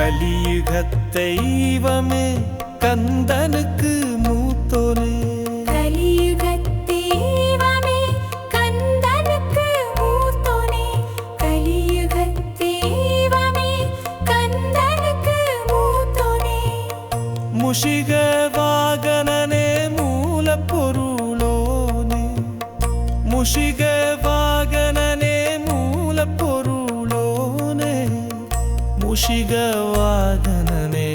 கலியுகத் தெய்வமே கந்தனுக்கு மூத்தோனே. முஷிக வாகனனே மூலப்பொருளோனே. முஷிக முஷிக வாகனனே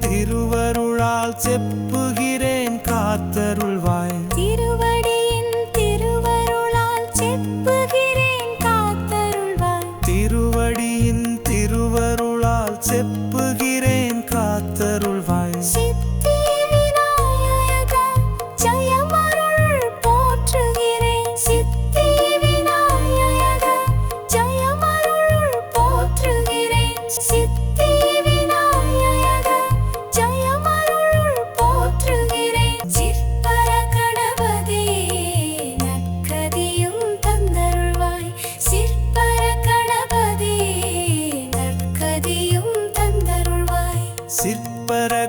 திருவருளால் செப்பு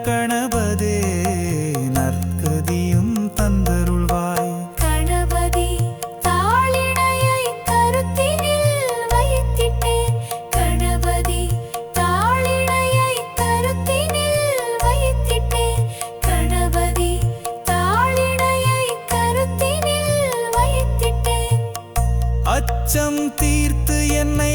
கணபதே நற்கதியும் தந்தருள்வாய். கணபதி தாளிணையை கருத்தினில் வைத்திட்டேன் கணபதி தாளிணையை கருத்தினில் வைத்திட்டேன் கணபதி தாளிணையை கருத்தினில் வைத்திட்டேன் அச்சம் தீர்த்து என்னை